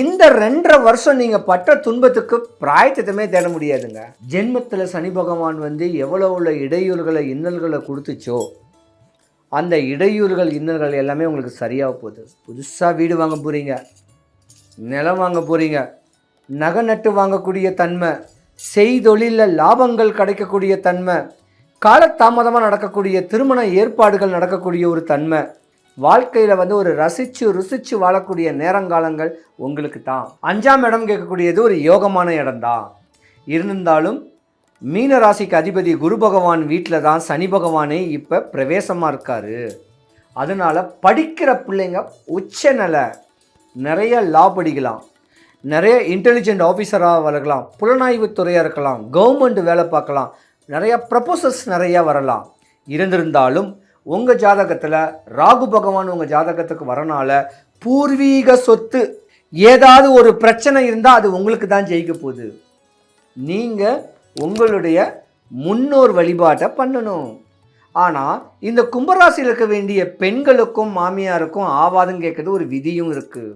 இந்த ரெண்டரை வருஷம் நீங்கள் பட்ட துன்பத்துக்கு பிராயத்தமே தேட முடியாதுங்க. ஜென்மத்தில் சனி பகவான் வந்து எவ்வளோ உள்ள இடையூறுகளை இன்னல்களை கொடுத்துச்சோ அந்த இடையூறுகள் இன்னல்கள் எல்லாமே உங்களுக்கு சரியாக போகுது. புதுசாக வீடு வாங்க போகிறீங்க நிலம் வாங்க போகிறீங்க நகை நட்டு வாங்கக்கூடிய தன்மை செய்தொழிலில் லாபங்கள் கிடைக்கக்கூடிய தன்மை காலதாமதமாக நடக்கக்கூடிய திருமண ஏற்பாடுகள் நடக்கக்கூடிய ஒரு தன்மை வாழ்க்கையில் வந்து ஒரு ரசித்து ருசித்து வாழக்கூடிய நேரங்காலங்கள் உங்களுக்கு தான். அஞ்சாம் இடம் கேட்கக்கூடியது ஒரு யோகமான இடம்தான். இருந்தாலும் மீன ராசிக்கு அதிபதி குரு பகவான் வீட்டில் தான் சனி பகவானே இப்போ பிரவேசமாக இருக்கார். அதனால் படிக்கிற பிள்ளைங்க உச்ச நிலை நிறைய லா படிக்கலாம். நிறைய இன்டெலிஜென்ட் ஆஃபீஸராக வரலாம் புலனாய்வு துறையாக இருக்கலாம். கவர்மெண்ட் வேலை பார்க்கலாம். நிறைய ப்ரப்போசல்ஸ் நிறையா வரலாம். இருந்திருந்தாலும் உங்கள் ஜாதகத்தில் ராகு பகவான் உங்கள் ஜாதகத்துக்கு வரனால பூர்வீக சொத்து ஏதாவது ஒரு பிரச்சனை இருந்தால் அது உங்களுக்கு தான் ஜெயிக்க போகுது. நீங்கள் உங்களுடைய முன்னோர் வழிபாட்டை பண்ணணும். ஆனால் இந்த கும்பராசியில் இருக்க வேண்டிய பெண்களுக்கும் மாமியாருக்கும் ஆவாதுன்னு கேட்குறது ஒரு விதியும் இருக்குது